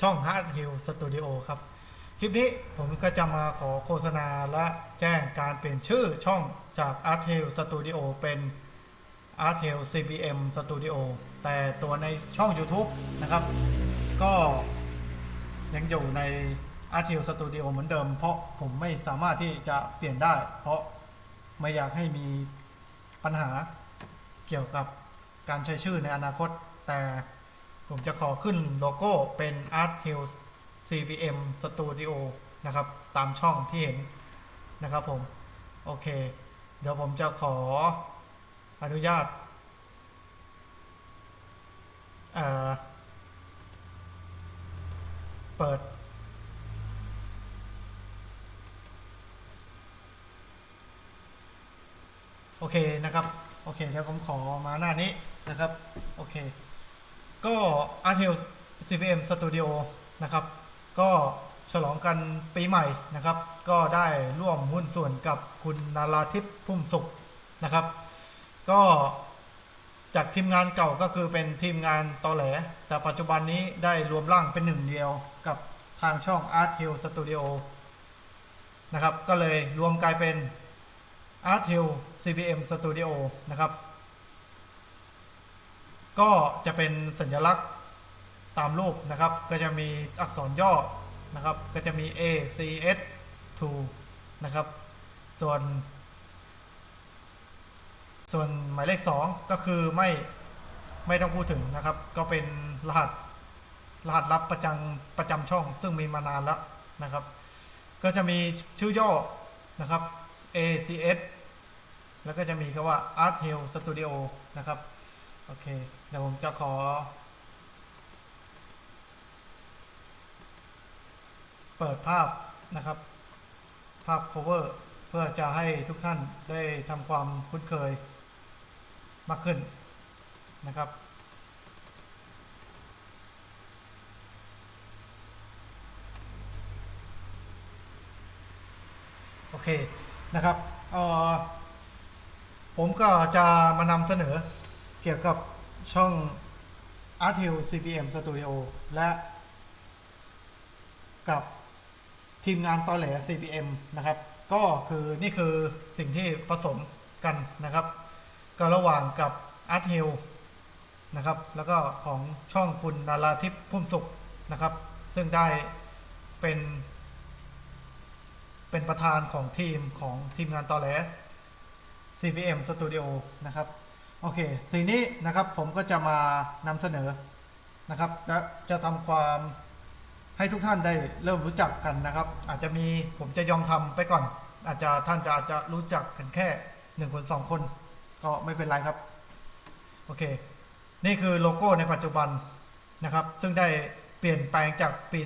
ช่อง Hard Hill Studio ครับ คลิปนี้ผมก็จะมาขอโฆษณาและแจ้งการเปลี่ยนชื่อช่องจาก Art Hill Studio เป็น Art Hill CBM Studio แต่ตัวในช่อง YouTube นะครับ ก็ยังอยู่ใน Art Hill Studio เหมือนเดิม เพราะผมไม่สามารถที่จะเปลี่ยนได้ เพราะไม่อยากให้มีปัญหาเกี่ยวกับการใช้ชื่อในอนาคตแต่ ผมจะขอขึ้นโลโก้เป็น Art Hills CBM Studio นะครับ ตามช่องที่เห็นนะครับผม โอเค เดี๋ยวผมจะขออนุญาตเเปิด โอเคนะครับ โอเค เดี๋ยวผมขอมาหน้านี้นะครับ โอเค ก็ a r t e l CPM Studio นะครับ ก็ฉลองกันปีใหม่นะครับ ก็ได้ร่วมหุ้นส่วนกับคุณนาราทิพย์พุ่มสุขนะครับ ก็จากทีมงานเก่าก็คือเป็นทีมงานตอแหล แต่ปัจจุบันนี้ได้รวมร่างเป็นหนึ่งเดียวกับทางช่อง Art Hill Studio นะครับ ก็เลยรวมกลายเป็น Art Hill CPM Studio นะครับ ก็จะเป็นสัญลักษณ์ตามรูปนะครับ ก็จะมีอักษรย่อนะครับ ก็จะมี A C S 2นะครับ ส่วน ส่วนหมายเลข 2 ก็คือไม่ไม่ต้องพูดถึงนะครับ ก็เป็นรหัสรหัสลับประจำประจำช่อง ซึ่งมีมานานแล้วนะครับ ก็จะมีชื่อย่อนะครับ ACS แล้วก็จะมีคำว่า Art Hill Studio นะครับ โอเค เดี๋ยวผมจะขอ เปิดภาพนะครับ ภาพ cover เพื่อจะให้ทุกท่านได้ทำความคุ้นเคยมากขึ้นนะครับโอเคนะครับออผมก็จะมานำเสนอ เกี่ยวกับช่อง Art Hill CPM Studio และกับทีมงานตอแหล CPM นะครับ ก็คือนี่คือสิ่งที่ผสมกันนะครับ ก็ระหว่างกับ Art Hill นะครับ แล้วก็ของช่องคุณนาราทิพย์พุ่มสุขนะครับ ซึ่งได้เป็น เป็นประธานของทีมของทีมงานตอแหล CPM Studio นะครับ โอเคสิ่งนี้นะครับผมก็จะมานำเสนอนะครับและจะทำความให้ทุกท่านได้เริ่มรู้จักกันนะครับ อาจจะมีผมจะยอมทำไปก่อน อาจจะท่านจะอาจจะรู้จักกันแค่หนึ่งคนสองคน ก็ไม่เป็นไรครับโอเค นี่คือโลโก้ในปัจจุบันนะครับ ซึ่งได้เปลี่ยนแปลงจากปี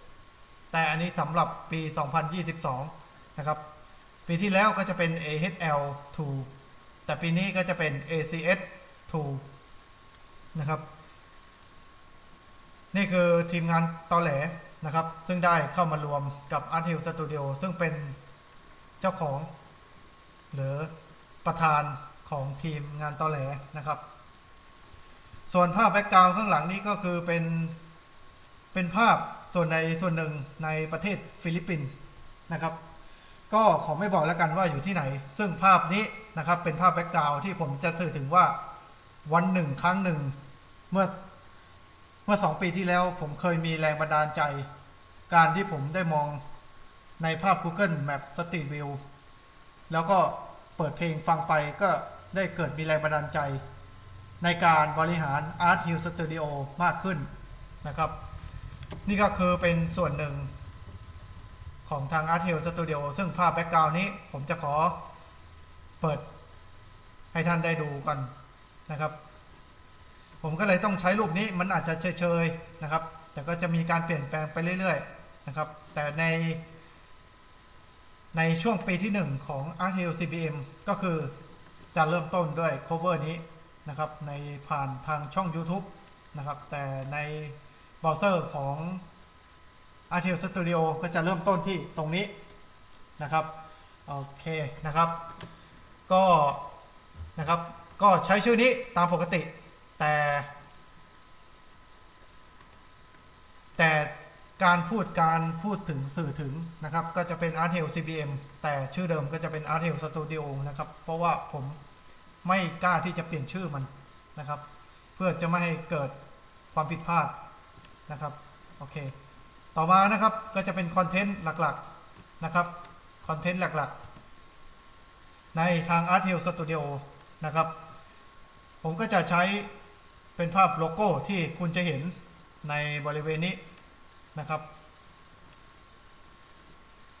2021 แต่อันนี้สำหรับปี 2022 นะครับ ปีที่แล้วก็จะเป็น AHL2 แต่ปีนี้ก็จะเป็น ACS2 นะครับ นี่คือทีมงานตอแหลนะครับ ซึ่งได้เข้ามารวมกับ Art Hill Studio ซึ่งเป็นเจ้าของ หรือประธานของทีมงานตอแหลนะครับ ส่วนภาพแบ็กกราวข้างหลังนี้ก็คือเป็น เป็นภาพส่วนในส่วนหนึ่งในประเทศฟิลิปปินส์นะครับ ก็ขอไม่บอกแล้วกันว่าอยู่ที่ไหน ซึ่งภาพนี้ นะครับ เป็นภาพแบ็กกราวที่ผมจะสื่อถึงว่าวันหนึ่งครั้งหนึ่งเมื่อเมื่อสองปีที่แล้วผมเคยมีแรงบันดาลใจ การที่ผมได้มองในภาพ Google Map Street View แล้วก็เปิดเพลงฟังไปก็ได้เกิดมีแรงบันดาลใจ ในการบริหาร Art Hill Studio มากขึ้นนะครับ นี่ก็คือเป็นส่วนหนึ่งของทาง Art Hill Studio ซึ่งภาพแบ็กกราวนี้ผมจะขอ ปิด ให้ท่านได้ดูกันนะครับ ผมก็เลยต้องใช้รูปนี้มันอาจจะเฉยๆนะครับ แต่ก็จะมีการเปลี่ยนแปลงไปเรื่อยๆนะครับ แต่ใน ในช่วงปีที่ 1 ของ Art h i l CBM ก็คือจะเริ่มต้นด้วย cover นี้นะครับ ในผ่านทางช่อง YouTube นะครับ แต่ในเบราว์เซอร์ของ a r t e l Studio ก็จะเริ่มต้นที่ตรงนี้นะครับ โอเคนะครับ ก็นะครับก็ใช้ชื่อนี้ตามปกติ แต่ แต่การพูดการพูดถึงสื่อถึงนะครับ ก็จะเป็น Art Hill CBM แต่ชื่อเดิมก็จะเป็น Art Hill Studio นะครับ เพราะว่าผมไม่กล้าที่จะเปลี่ยนชื่อมันนะครับ เพื่อจะไม่ให้เกิดความผิดพลาดนะครับโอเคต่อมานะครับก็จะเป็นคอนเทนต์หลักๆนะครับคอนเทนต์หลักๆ ในทาง Art Hill Studio นะครับ ผมก็จะใช้เป็นภาพโลโก้ที่คุณจะเห็นในบริเวณนี้นะครับ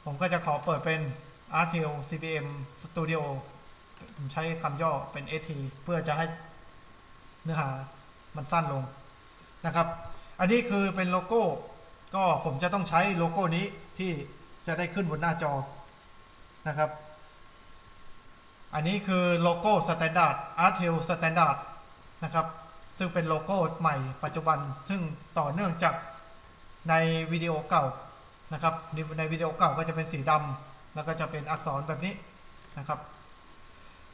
ผมก็จะขอเปิดเป็น Art Hill CBM Studio ผมใช้คำย่อเป็น AT เพื่อจะให้เนื้อหามันสั้นลงนะครับ อันนี้คือเป็นโลโก้ ก็ผมจะต้องใช้โลโก้นี้ที่จะได้ขึ้นบนหน้าจอนะครับ อันนี้คือโลโก้ Standard Art Hill Standard นะครับ ซึ่งเป็นโลโก้ใหม่ปัจจุบัน ซึ่งต่อเนื่องจากในวิดีโอเก่านะครับ ในวิดีโอเก่าก็จะเป็นสีดำแล้วก็จะเป็นอักษรแบบนี้นะครับ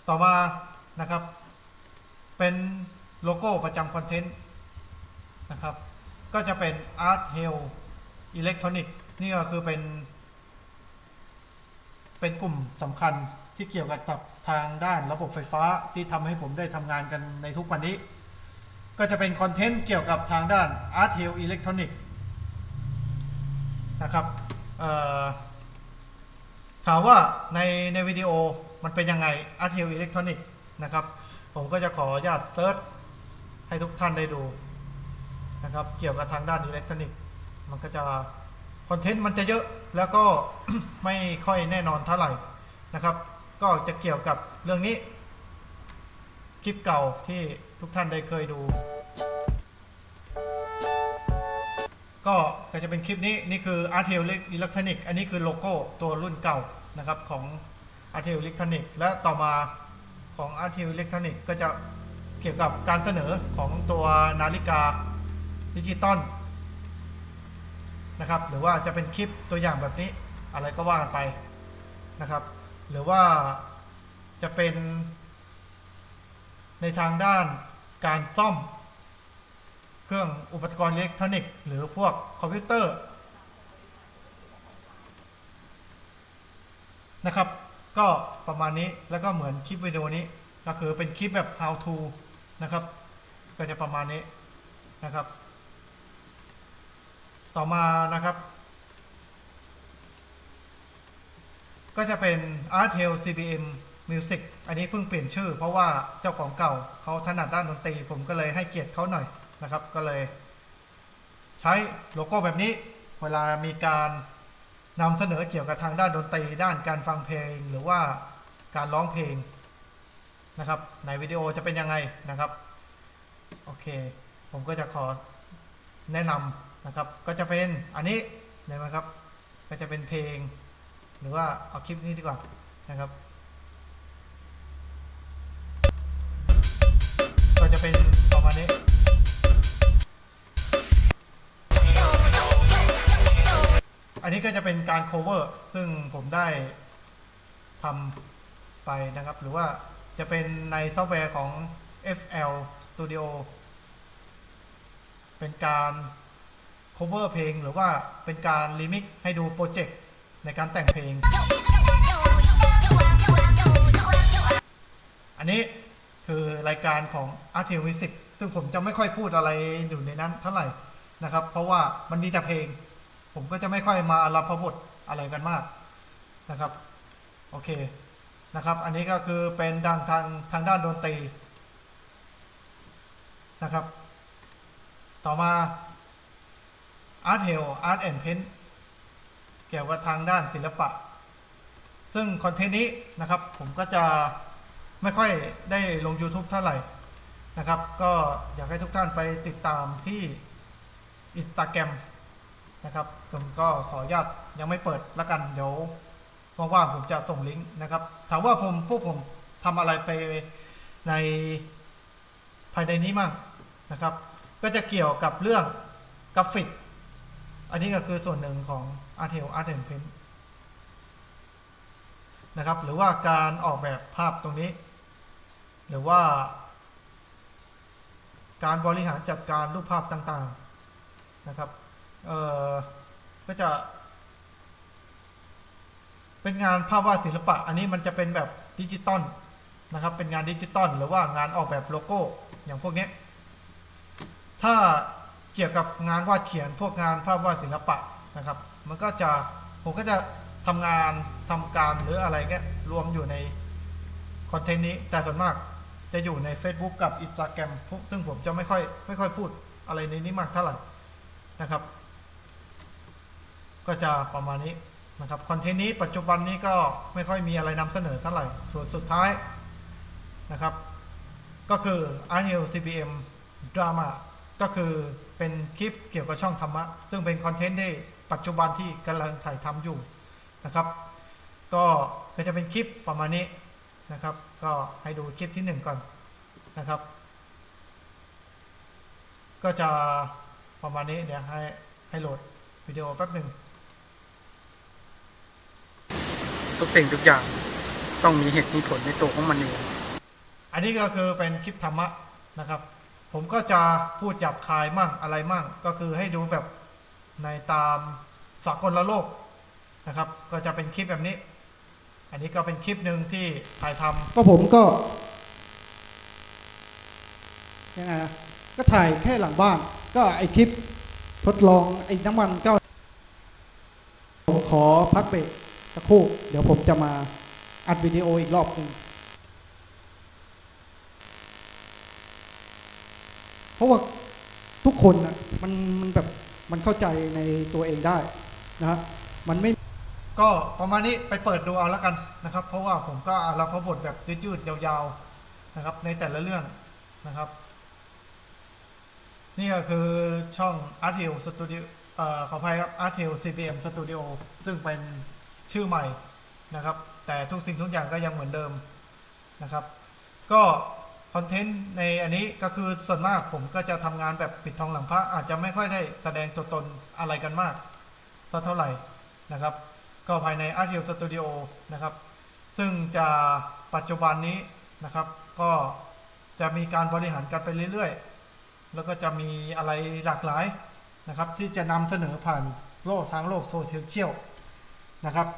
ต่อมานะครับ เป็นโลโก้ประจำคอนเทนต์นะครับ ก็จะเป็น Art Hill Electronic นี่ก็คือเป็น เป็นกลุ่มสำคัญ ที่เกี่ยวกับทางด้านระบบไฟฟ้าที่ทำให้ผมได้ทำงานกันในทุกวันนี้ ก็จะเป็นคอนเทนต์เกี่ยวกับทางด้าน Art Hill Electronic นะครับถามว่าในในวิดีโอมันเป็นยังไง Art Hill Electronic นะครับ ผมก็จะขออนุญาตเซิร์ชให้ทุกท่านได้ดูนะครับ เกี่ยวกับทางด้านอิเล็กทรอนิกส์ มันก็จะคอนเทนต์มันจะเยอะแล้วก็ไม่ค่อยแน่นอนเท่าไหร่นะครับ ก็จะเกี่ยวกับเรื่องนี้ คลิปเก่าที่ทุกท่านได้เคยดู ก็จะเป็นคลิปนี้ นี่คือ Art Hill Electronic อันนี้คือโลโก้ตัวรุ่นเก่านะครับของ Art Hill Electronic และต่อมาของ Art Hill Electronic ก็จะเกี่ยวกับการเสนอของตัวนาฬิกาดิจิตอลนะครับหรือว่าจะเป็นคลิปตัวอย่างแบบนี้อะไรก็ว่ากันไปนะครับ หรือว่าจะเป็นในทางด้านการซ่อม เครื่องอุปกรณ์อิเล็กทรอนิกส์ หรือพวกคอมพิวเตอร์นะครับ ก็ประมาณนี้แล้วก็เหมือนคลิปวิดีโอนี้ก็คือเป็นคลิปแบบ how to นะครับ ก็จะประมาณนี้นะครับ ต่อมานะครับ ก็จะเป็น Art Hill CBM Music อันนี้เพิ่งเปลี่ยนชื่อ เพราะว่าเจ้าของเก่าเขาถนัดด้านดนตรี ผมก็เลยให้เกียรติเขาหน่อยนะครับ ก็เลย ใช้โลโก้แบบนี้ เวลามีการนำเสนอเกี่ยวกับทางด้านดนตรี ด้านการฟังเพลง หรือว่าการร้องเพลงนะครับ ในวิดีโอจะเป็นยังไงนะครับ โอเค ผมก็จะขอแนะนำนะครับ ก็จะเป็นอันนี้เห็นไหมครับ ก็จะเป็นเพลง หรือว่าเอาคลิปนี้ดีกว่านะครับ ก็จะเป็นประมาณนี้อันนี้ก็จะเป็นการ cover ซึ่งผมได้ทำไปนะครับ หรือว่าจะเป็นในซอฟต์แวร์ของ FL Studio เป็นการ cover เพลงหรือว่าเป็นการรีมิกให้ดูโปรเจกต์ ในการแต่งเพลง อันนี้คือรายการของ Art Hill Music ซึ่งผมจะไม่ค่อยพูดอะไรอยู่ในนั้นเท่าไหร่นะครับ เพราะว่ามันมีแต่เพลง ผมก็จะไม่ค่อยมารับพบทอะไรกันมากนะครับ โอเคนะครับ อันนี้ก็คือเป็นดังทางทางด้านดนตรีนะครับ ต่อมา Art Hill Art and Paint เกี่ยวกับทางด้านศิลปะ ซึ่งคอนเทนต์นี้นะครับ ผมก็จะไม่ค่อยได้ลง YouTube เท่าไหร่นะครับ ก็อยากให้ทุกท่านไปติดตามที่ Instagram นะครับผมก็ขออนุญาตยังไม่เปิดละกัน เดี๋ยวว่างๆผมจะส่งลิงก์นะครับ ถามว่าผมพวกผมทำอะไรไปในภายในนี้มั่งนะครับ ก็จะเกี่ยวกับเรื่องกราฟิก อันนี้ก็คือส่วนหนึ่งของ Art Hill Art and Paint นะครับ หรือว่าการออกแบบภาพตรงนี้ หรือว่า การบริหารจัดการรูปภาพต่างๆนะครับเอ่อก็จะ เป็นงานภาพวาดศิลปะ อันนี้มันจะเป็นแบบดิจิตอลนะครับ เป็นงานดิจิตอลหรือว่างานออกแบบโลโก้อย่างพวกนี้ถ้า เกี่ยวกับงานวาดเขียนพวกงานภาพวาดศิลปะนะครับ มันก็จะผมก็จะทำงานทำการหรืออะไรเงี้ยรวมอยู่ในคอนเทนต์นี้ แต่ส่วนมากจะอยู่ใน Facebook กับ Instagram ซึ่งผมจะไม่ค่อยไม่ค่อยพูดอะไรในนี้มากเท่าไหร่นะครับ ก็จะประมาณนี้นะครับคอนเทนต์นี้ปัจจุบันนี้ก็ไม่ค่อยมีอะไรนำเสนอเท่าไหร่ส่วนสุดท้ายนะครับ ก็คือ a r n i l CBM Drama ก็คือเป็นคลิปเกี่ยวกับช่องธรรมะ ซึ่งเป็นคอนเทนต์ที่ปัจจุบันที่กำลังถ่ายทำอยู่นะครับ ก็ก็จะเป็นคลิปประมาณนี้นะครับ ก็ให้ดูคลิปที่หนึ่งก่อนนะครับ ก็จะประมาณนี้เดี๋ยวให้ให้โหลดวิดีโอแป๊บหนึ่งทุกสิ่งทุกอย่างต้องมีเหตุมีผลในตัวของมันเอง อันนี้ก็คือเป็นคลิปธรรมะนะครับ ผมก็จะพูดหยับคายมั่งอะไรมั่ง ก็คือให้ดูแบบในตามสากลละโลกนะครับ ก็จะเป็นคลิปแบบนี้ อันนี้ก็เป็นคลิปหนึ่งที่ถ่ายทำก็ผมก็ยังไงอะก็ถ่ายแค่หลังบ้าน ก็ไอคลิปทดลองไอ้น้ำมันเก้าผมขอพักเบรกสักครู่ เดี๋ยวผมจะมาอัดวิดีโออีกรอบหนึ่งเพ ราะว่าทุกคนนะมันมันแบบมันเข้าใจในตัวเองได้นะฮะมันไม่ก็ประมาณนี้ไปเปิดดูเอาแล้วกันนะครับ เพราะว่าผมก็รับพบทแบบยืดๆยาวๆนะครับ ในแต่ละเรื่องนะครับ นี่ก็คือช่อง a r t i l Studio เอ่อขออภัยครับ a r t i l CBM Studio ซึ่งเป็นชื่อใหม่นะครับ แต่ทุกสิ่งทุกอย่างก็ยังเหมือนเดิมนะครับ ก็ คอนเทนต์ในอันนี้ก็คือส่วนมากผมก็จะทำงานแบบปิดทองหลังพระอาจจะไม่ค่อยได้แสดงตัวตนอะไรกันมากสักเท่าไหร่นะครับ ก็ภายใน a r t i l Studio นะครับ ซึ่งจะปัจจุบันนี้นะครับ ก็จะมีการบริหารกันไปเรื่อยๆ แล้วก็จะมีอะไรหลากหลายนะครับ ที่จะนำเสนอผ่านโลกทางโลกโซเชียลนะครับ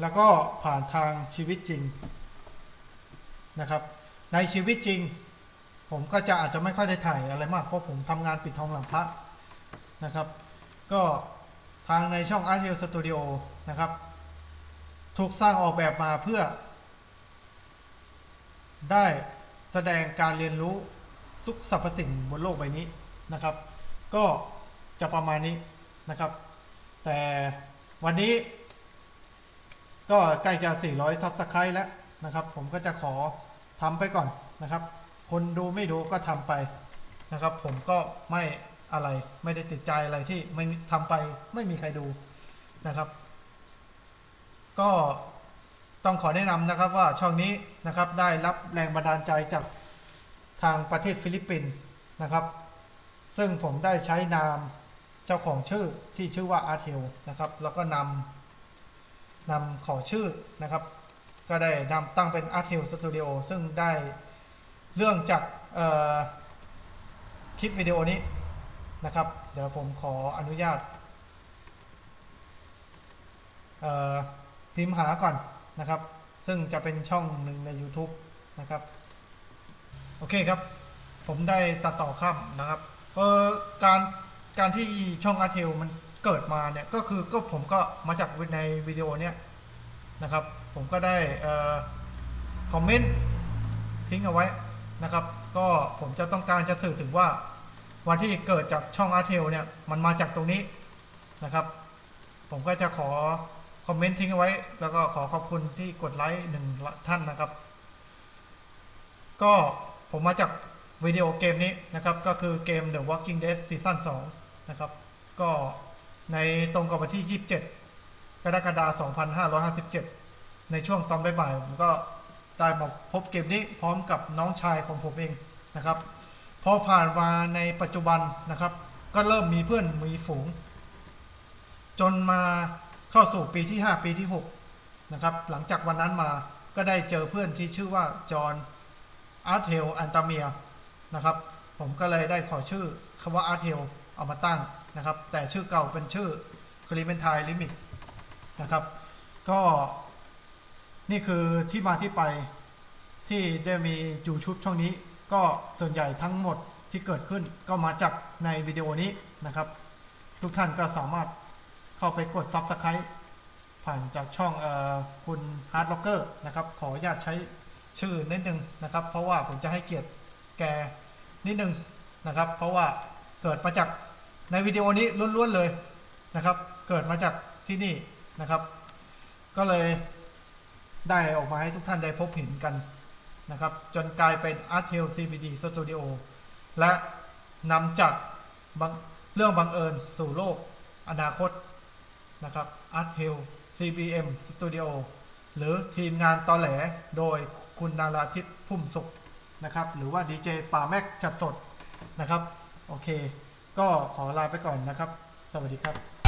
แล้วก็ผ่านทางชีวิตจริงนะครับ ในชีวิตจริง ผมก็จะอาจจะไม่ค่อยได้ถ่ายอะไรมากเพราะผมทำงานปิดทองหลังพระนะครับ ก็ทางในช่อง Art Hill Studio นะครับ ถูกสร้างออกแบบมาเพื่อ ได้แสดงการเรียนรู้ทุกสรรพสิ่งบนโลกใบนี้นะครับ ก็จะประมาณนี้นะครับ แต่วันนี้ ก็ใกล้จะ 400 ซับสไครต์แล้วนะครับ ผมก็จะขอ ทำไปก่อนนะครับ คนดูไม่ดูก็ทำไปนะครับ ผมก็ไม่อะไรไม่ได้ติดใจอะไรที่ไม่ทำไปไม่มีใครดูนะครับ ก็ต้องขอแนะนำนะครับว่าช่องนี้นะครับได้รับแรงบันดาลใจจากทางประเทศฟิลิปปินส์นะครับ ซึ่งผมได้ใช้นามเจ้าของชื่อที่ชื่อว่าอาร์เทลนะครับ แล้วก็นำนำขอชื่อนะครับ ก็ได้นำตั้งเป็น Art Hill Studio ซึ่งได้เรื่องจากคลิปวิดีโอนี้นะครับ เดี๋ยวผมขออนุญาตพิมพ์หาก่อนนะครับ ซึ่งจะเป็นช่องหนึ่งใน YouTube นะครับ โอเคครับ ผมได้ตัดต่อข้ามนะครับเออการการที่ช่อง Art Hill มันเกิดมาเนี่ย ก็คือก็ผมก็มาจากในวิดีโอเนี้ยนะครับ ผมก็ได้คอมเมนต์ทิ้งเอาไว้นะครับ ก็ผมจะต้องการจะสื่อถึงว่าวันที่เกิดจากช่องอาร์เทลเนี่ยมันมาจากตรงนี้นะครับ ผมก็จะขอคอมเมนต์ทิ้งเอาไว้ แล้วก็ขอขอบคุณที่กดไลค์หนึ่งท่านนะครับ ก็ผมมาจากวิดีโอเกมนี้นะครับ ก็คือเกม The Walking Dead Season 2 นะครับ ก็ในตรงกับวันที่ 27 กรกฎาคม 2557 ในช่วงตอนบ่ายๆผมก็ได้มาพบเกมนี้พร้อมกับน้องชายของผมเองนะครับ พอผ่านมาในปัจจุบันนะครับ ก็เริ่มมีเพื่อนมีฝูง จนมาเข้าสู่ปีที่ 5 ปีที่ 6 นะครับ หลังจากวันนั้นมาก็ได้เจอเพื่อนที่ชื่อว่าจอห์นอาร์เทลอันตาเมียนะครับ ผมก็เลยได้ขอชื่อคำว่าอาร์เทลเอามาตั้งนะครับ แต่ชื่อเก่าเป็นชื่อ Clementine Limit นะครับ ก็ นี่คือที่มาที่ไปที่ได้มีอยู่ชุดช่องนี้ ก็ส่วนใหญ่ทั้งหมดที่เกิดขึ้นก็มาจากในวิดีโอนี้นะครับ ทุกท่านก็สามารถเข้าไปกด Subscribe ผ่านจากช่องออคุณ Hard Locker นะครับ ขออนุญาตใช้ชื่อนิดนึงนะครับ เพราะว่าผมจะให้เกียรติแกนิดนึงนะครับ เพราะว่าเกิดมาจากในวิดีโอนี้ล้วนๆเลยนะครับ เกิดมาจากที่นี่นะครับ ก็เลย ได้ออกมาให้ทุกท่านได้พบเห็นกันนะครับ จนกลายเป็น Art Hill CBD Studio และนำจากบังเรื่องบังเอิญสู่โลกอนาคตนะครับ Art Hill CBM Studio หรือทีมงานตอแหลโดยคุณนาราทิพย์พุ่มสุขนะครับ หรือว่าดีเจป่าแม็กจัดสดนะครับ โอเค ก็ขอลาไปก่อนนะครับ สวัสดีครับ